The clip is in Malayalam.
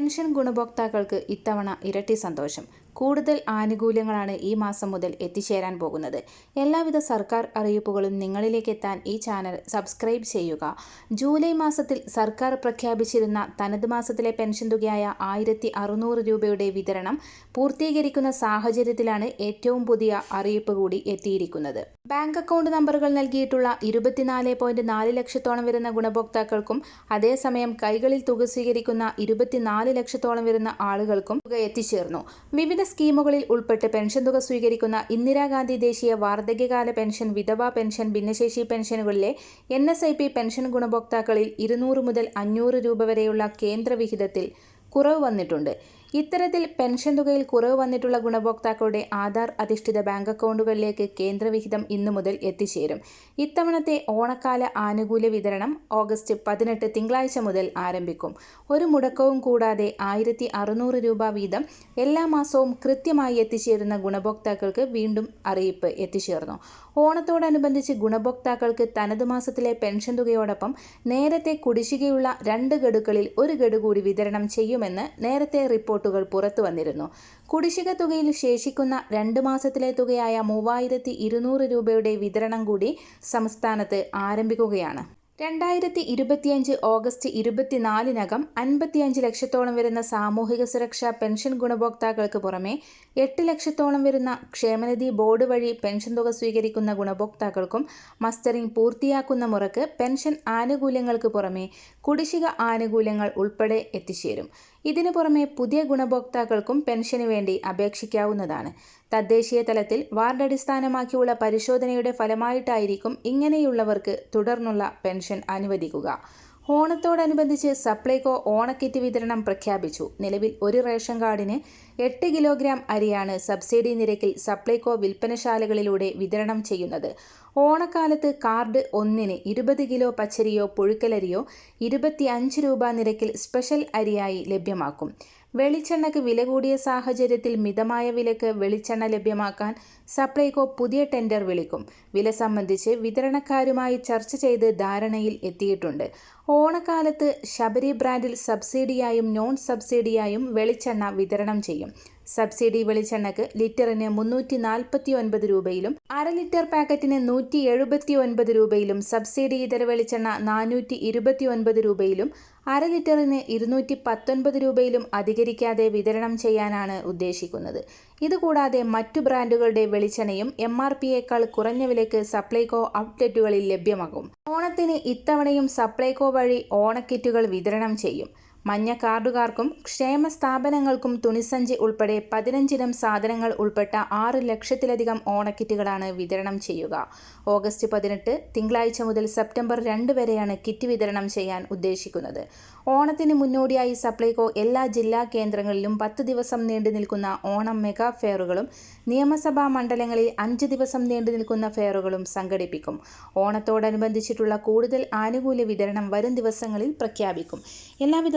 പെൻഷൻ ഗുണഭോക്താക്കൾക്ക് ഇത്തവണ ഇരട്ടി സന്തോഷം. കൂടുതൽ ആനുകൂല്യങ്ങളാണ് ഈ മാസം മുതൽ എത്തിച്ചേരാൻ പോകുന്നത്. എല്ലാവിധ സർക്കാർ അറിയിപ്പുകളും നിങ്ങളിലേക്ക് എത്താൻ ഈ ചാനൽ സബ്സ്ക്രൈബ് ചെയ്യുക. ജൂലൈ മാസത്തിൽ സർക്കാർ പ്രഖ്യാപിച്ചിരുന്ന തനത് മാസത്തിലെ പെൻഷൻ തുകയായ ആയിരത്തി രൂപയുടെ വിതരണം പൂർത്തീകരിക്കുന്ന സാഹചര്യത്തിലാണ് ഏറ്റവും പുതിയ അറിയിപ്പ് കൂടി എത്തിയിരിക്കുന്നത്. ബാങ്ക് അക്കൗണ്ട് നമ്പറുകൾ നൽകിയിട്ടുള്ള ഇരുപത്തിനാല് പോയിന്റ് നാല് ലക്ഷത്തോളം വരുന്ന ഗുണഭോക്താക്കൾക്കും അതേസമയം കൈകളിൽ തുക സ്വീകരിക്കുന്ന ഇരുപത്തിനാല് ലക്ഷത്തോളം വരുന്ന ആളുകൾക്കും തുക എത്തിച്ചേർന്നു. വിവിധ സ്കീമുകളിൽ ഉൾപ്പെട്ട് പെൻഷൻ തുക സ്വീകരിക്കുന്ന ഇന്ദിരാഗാന്ധി ദേശീയ വാർദ്ധക്യകാല പെൻഷൻ വിധവാ പെൻഷൻ ഭിന്നശേഷി പെൻഷനുകളിലെ N S I P pension ഗുണഭോക്താക്കളിൽ ഇരുന്നൂറ് മുതൽ അഞ്ഞൂറ് രൂപ വരെയുള്ള കേന്ദ്രവിഹിതത്തിൽ കുറവ് വന്നിട്ടുണ്ട്. ഇത്തരത്തിൽ പെൻഷൻ തുകയിൽ കുറവ് വന്നിട്ടുള്ള ഗുണഭോക്താക്കളുടെ ആധാർ അധിഷ്ഠിത ബാങ്ക് അക്കൗണ്ടുകളിലേക്ക് കേന്ദ്രവിഹിതം ഇന്നു മുതൽ എത്തിച്ചേരും. ഇത്തവണത്തെ ഓണക്കാല ആനുകൂല്യ വിതരണം ഓഗസ്റ്റ് പതിനെട്ട് തിങ്കളാഴ്ച മുതൽ ആരംഭിക്കും. ഒരു മുടക്കവും കൂടാതെ ആയിരത്തി അറുന്നൂറ് രൂപ വീതം എല്ലാ മാസവും കൃത്യമായി എത്തിച്ചേരുന്ന ഗുണഭോക്താക്കൾക്ക് വീണ്ടും അറിയിപ്പ് എത്തിച്ചേർന്നു. ഓണത്തോടനുബന്ധിച്ച് ഗുണഭോക്താക്കൾക്ക് തനത് മാസത്തിലെ പെൻഷൻ തുകയോടൊപ്പം നേരത്തെ കുടിശ്ശികയുള്ള രണ്ട് ഗഡുക്കളിൽ ഒരു ഗഡു കൂടി വിതരണം ചെയ്യുമെന്ന് നേരത്തെ റിപ്പോർട്ടുകൾ പുറത്തു വന്നിരുന്നു. കുടിശ്ശിക തുകയിൽ ശേഷിക്കുന്ന രണ്ട് മാസത്തിലെ തുകയായ മൂവായിരത്തി ഇരുന്നൂറ് രൂപയുടെ വിതരണം കൂടി സംസ്ഥാനത്ത് ആരംഭിക്കുകയാണ്. രണ്ടായിരത്തി ഇരുപത്തിയഞ്ച് ഓഗസ്റ്റ് ഇരുപത്തിനാലിനകം അൻപത്തിയഞ്ച് ലക്ഷത്തോളം വരുന്ന സാമൂഹിക സുരക്ഷാ പെൻഷൻ ഗുണഭോക്താക്കൾക്ക് പുറമെ എട്ട് ലക്ഷത്തോളം വരുന്ന ക്ഷേമനിധി ബോർഡ് വഴി പെൻഷൻ തുക സ്വീകരിക്കുന്ന ഗുണഭോക്താക്കൾക്കും മസ്റ്ററിംഗ് പൂർത്തിയാക്കുന്ന മുറക്ക് പെൻഷൻ ആനുകൂല്യങ്ങൾക്ക് പുറമെ കുടിശ്ശിക ആനുകൂല്യങ്ങൾ ഉൾപ്പെടെ എത്തിച്ചേരും. ഇതിനു പുറമെ പുതിയ ഗുണഭോക്താക്കൾക്കും പെൻഷന് വേണ്ടി അപേക്ഷിക്കാവുന്നതാണ്. തദ്ദേശീയ തലത്തിൽ വാർഡ് അടിസ്ഥാനമാക്കിയുള്ള പരിശോധനയുടെ ഫലമായിട്ടായിരിക്കും ഇങ്ങനെയുള്ളവർക്ക് തുടർന്നുള്ള പെൻഷൻ അനുവദിക്കുക. ഓണത്തോടനുബന്ധിച്ച് സപ്ലൈകോ ഓണക്കിറ്റ് വിതരണം പ്രഖ്യാപിച്ചു. നിലവിൽ ഒരു റേഷൻ കാർഡിന് എട്ട് കിലോഗ്രാം അരിയാണ് സബ്സിഡി നിരക്കിൽ സപ്ലൈകോ വിൽപ്പനശാലകളിലൂടെ വിതരണം ചെയ്യുന്നത്. ഓണക്കാലത്ത് കാർഡ് ഒന്നിന് ഇരുപത് കിലോ പച്ചരിയോ പുഴുക്കലരിയോ ഇരുപത്തി അഞ്ച് രൂപ നിരക്കിൽ സ്പെഷ്യൽ അരിയായി ലഭ്യമാക്കും. വെളിച്ചെണ്ണയ്ക്ക് വില കൂടിയ സാഹചര്യത്തിൽ മിതമായ വിലക്ക് വെളിച്ചെണ്ണ ലഭ്യമാക്കാൻ സപ്ലൈകോ പുതിയ ടെൻഡർ വിളിക്കും. വില സംബന്ധിച്ച് വിതരണക്കാരുമായി ചർച്ച ചെയ്ത് ധാരണയിൽ എത്തിയിട്ടുണ്ട്. ഓണക്കാലത്ത് ശബരി ബ്രാൻഡിൽ സബ്സിഡിയായും നോൺ സബ്സിഡിയായും വെളിച്ചെണ്ണ വിതരണം ചെയ്യും. സബ്സിഡി വെളിച്ചെണ്ണക്ക് ലിറ്ററിന് മുന്നൂറ്റി നാൽപ്പത്തി ഒൻപത് രൂപയിലും അര ലിറ്റർ പാക്കറ്റിന് നൂറ്റി എഴുപത്തി ഒൻപത് രൂപയിലും സബ്സിഡി ഇതര വെളിച്ചെണ്ണ നാനൂറ്റി ഇരുപത്തി ഒൻപത് രൂപയിലും അര ലിറ്ററിന് ഇരുന്നൂറ്റി പത്തൊൻപത് രൂപയിലും അധികരിക്കാതെ വിതരണം ചെയ്യാനാണ് ഉദ്ദേശിക്കുന്നത്. ഇതുകൂടാതെ മറ്റു ബ്രാൻഡുകളുടെ വെളിച്ചെണ്ണയും എം ആർ പിയേക്കാൾ കുറഞ്ഞ വിലയ്ക്ക് സപ്ലൈകോ ഔട്ട്ലെറ്റുകളിൽ ലഭ്യമാകും. ഓണത്തിന് ഇത്തവണയും സപ്ലൈകോ വഴി ഓണക്കിറ്റുകൾ വിതരണം ചെയ്യും. മഞ്ഞ കാർഡുകാർക്കും ക്ഷേമ സ്ഥാപനങ്ങൾക്കും തുണിസഞ്ചി ഉൾപ്പെടെ പതിനഞ്ചിനം സാധനങ്ങൾ ഉൾപ്പെട്ട ആറ് ലക്ഷത്തിലധികം ഓണക്കിറ്റുകളാണ് വിതരണം ചെയ്യുക. ഓഗസ്റ്റ് പതിനെട്ട് തിങ്കളാഴ്ച മുതൽ സെപ്റ്റംബർ രണ്ട് വരെയാണ് കിറ്റ് വിതരണം ചെയ്യാൻ ഉദ്ദേശിക്കുന്നത്. ഓണത്തിന് മുന്നോടിയായി സപ്ലൈകോ എല്ലാ ജില്ലാ കേന്ദ്രങ്ങളിലും പത്ത് ദിവസം നീണ്ടു നിൽക്കുന്ന ഓണം മെഗാ ഫെയറുകളും നിയമസഭാ മണ്ഡലങ്ങളിൽ അഞ്ച് ദിവസം നീണ്ടു നിൽക്കുന്ന ഫെയറുകളും സംഘടിപ്പിക്കും. ഓണത്തോടനുബന്ധിച്ചിട്ടുള്ള കൂടുതൽ ആനുകൂല്യ വിതരണം വരും ദിവസങ്ങളിൽ പ്രഖ്യാപിക്കും. എല്ലാവിധ